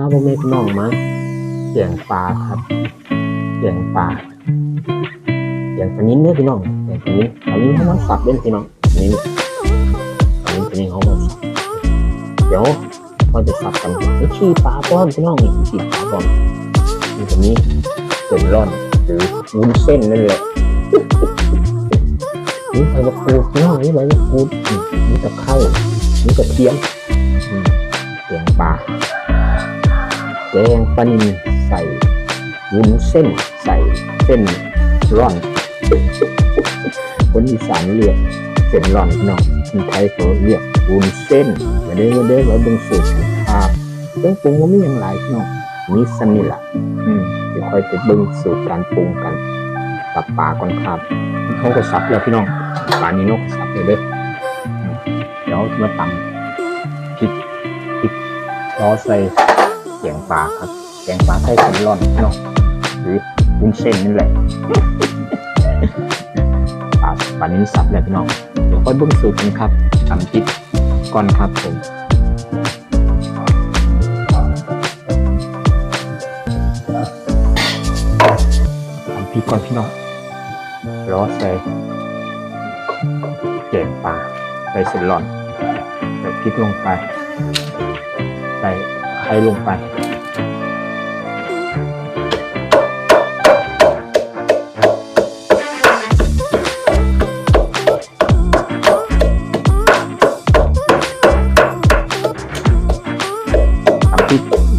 าพ่อแม่พี่น้องมาเสียงปลาครับเสียงปลาเสียงปลานิ้นเด้อพี่น้องเสียงปลานิ้นปลานิ้นเขามาสับเล่นพี่น้องนิ้นปลานิ้นปลานิ้นเขามาสับเดี๋ยวพอจะสับกันไอ้ขี้ปลาป้อนพี่น้องนี่ขี้ปลาป้อนนี่ตรงนี้เส้นร่อนหรือวุ้นเส้นนั่นแหละนี่ใบมะกรูดพี่น้องนี่ใบมะกรูดนี่ตะไคร้นี่กระเทียมอืมเสียงปลา แกงปลานิลใส่วุ้นเส้นใส่เส้นร่อน คนอีสานเรียกเส้นร่อนพี่น้องคนไทยเขาเรียกวุ้นเส้นมาเด้อมาเด้อเราเบิ่งสูตรครับเครื่องปรุงว่ามีอย่างไรพี่น้องมีสนิละอืมเดี๋ยวค่อยไปเบิ่งสูตรการปรุงกันตับปลาก่อนครับเขาก็สับแล้วพี่น้องปลานี้นกสับเลยเด้อเดี๋ยวมาตำพริกพริกล้อใส่ ปลาครับ แกงปลาไทยสันร่อนพี่น้องหรือวุ้นเส้นนี่แหละปลาปลานี้สับแล้วพี่น้องเดี๋ยวค่อยเบิ่งสูตรกันครับตำพริกก่อนครับผมตำพริกก่อนพี่น้องล้อใส่เกล็ดปลาใส่เส้นหล่อนใส่พริกลงไปใส่ไข่ลงไป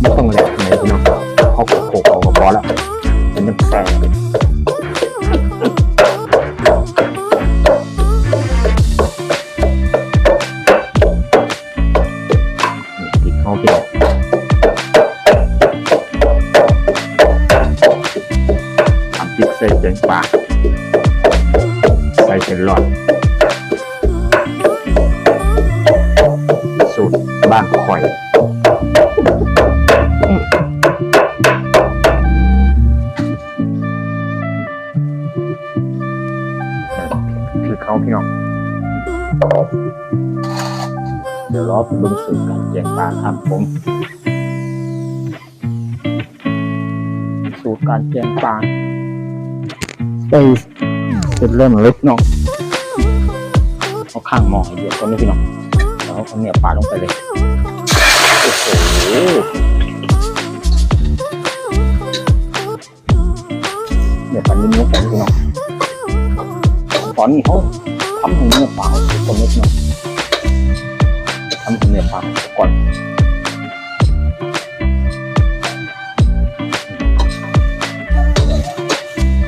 ไม่ต้องแหลกเลยพี่น้องเขาโขกโขกเอาก็พอแล้วมันจะแซ่บพริกเข้าพี่น้องทำพริกใส่แกงปลาใส่เป็นหลอดสูตรบ้านข่อย อไปเบิ่งสูตรการแกงปาครับผมสูตรการแกงปาใส่เสร็จเริ่มลยพี่น้องเอาข้างหมอให้เดือดก่อนนะพี่น้องแล้วเอาเนื้อปลาลงไปเลยโอ้โหเนื้อปลานิ่มๆกันพี่น้องตอนนี้เขาทำให้เนื้อปลาเขาสุกก่อนนิดหน่อย ทำสำเนื้อปลาก่อน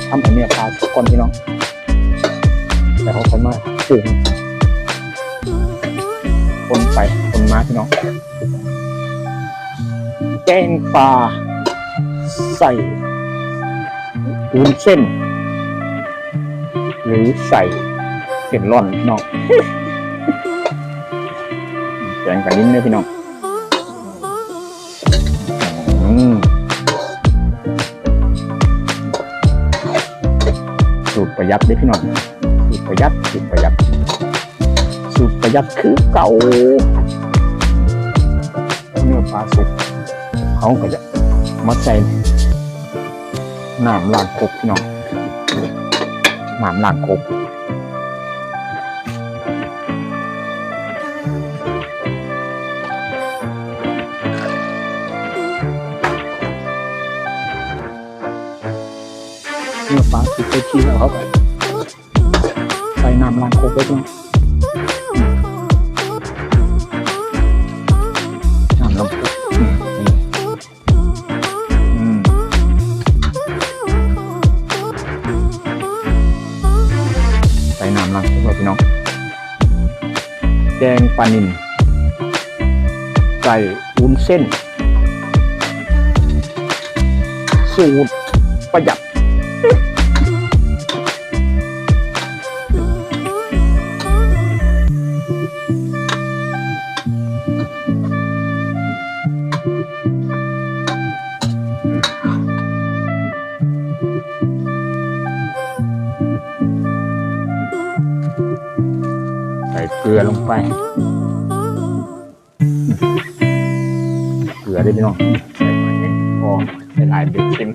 ทำสำเนื้อปลาก่อนพี่น้องแล้วเขาค่อยมาปรุงคนไปคนมาพี่น้องแกงปลาใส่วุ้นเส้น หรือใส่เส้นร่อนพี่น้อง แกงกันนิดนึงพี่น้องสูตรประหยัดเด้พี่น้องสูตรประหยัดสูตรประหยัดสูตรประหยัดคือเก่าเนื้อปลาสุกเขาก็จะมาใส่น้ำล้างครกพี่น้องน้ำล้างคร เนื้อปลาสุกไปทีแล้วเข้าไปใส่น้ำล้างโคกไว้ตรงน้ำล้างโคกอืมนี่อืมใส่น้ำล้างโคกไว้พี่น้องแกงปลานิลใส่วุ้นเส้น สูตรประหยัด ใส่เกลือลงไป เกลือได้พี่น้องใส่อหลายๆเป็นชิ้น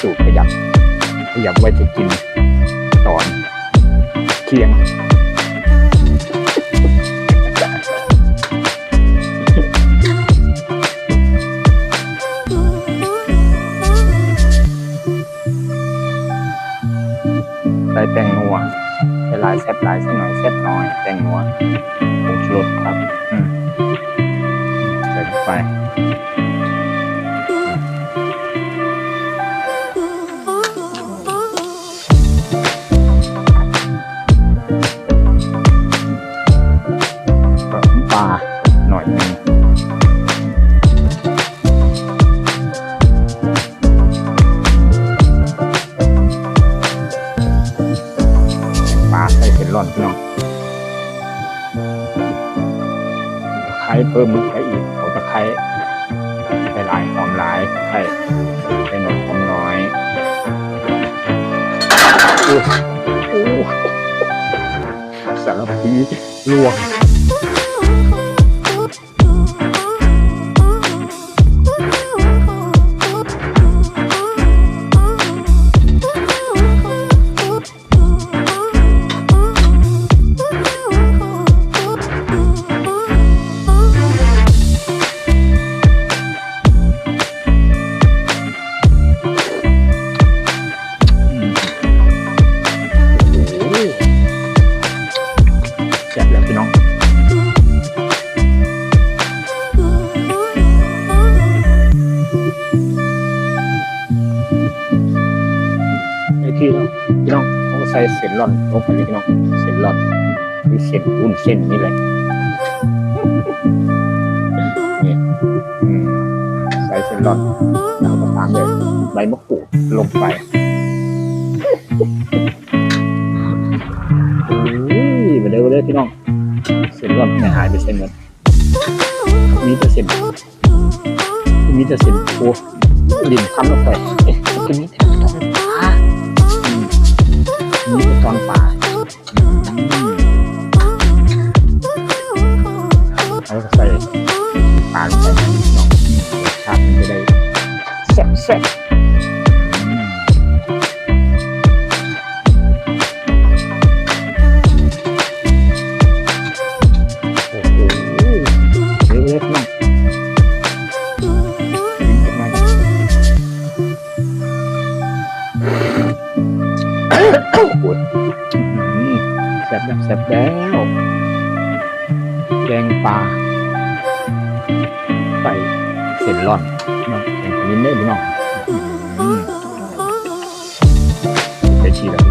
สูตรประหยัดประหยัดไว้จะกินตอนเที่ยงใส่แตงนัวใส่ลายแซ่บหลายใส่หน่อยแซ่บน้อย แตงนัวผงชูรสครับ อืมใส่ลงไป เส้นร่อนพี่น้องตะไคร้เพิ่มลงไปอีกเอาตะไคร้ใส่หลายหอมหลายไคร้ใส่หน่อยหอมน้อยอู้สารพีลวง ที่พี่น้องต้องใส่เส้นร่อนลงไปเลยพี่น้องเส้นร่อนหรือเส้นวุ้นเส้นนี่แหละนี่ใส่เส้นร่อนแล้วก็ตามด้วยใบมะกรูดลงไปโอ้ยมาเด้อมาเด้อพี่น้อง เส้นร่อนหายไปเส้นหมดมีแต่เส้นมีแต่เส้นโอ้ดินพันลงไปมีแต่ มแซ่บแล้วแซ่บแล้ว แกงปลาใส่เส้นร่อนเนาะแกงปลาลิ้นเนื้อพี่น้องอืมไปชีแล้ว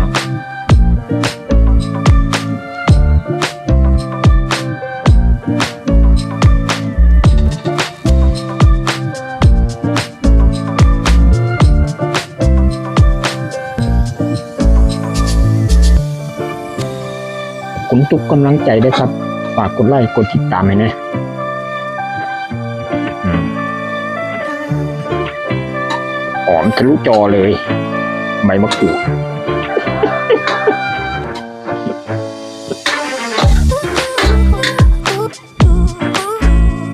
กกำลังใจด้วยครับ ฝากกดไลค์กดติดตามให้นะหอมทะลุจอเลย ใบมะกรูด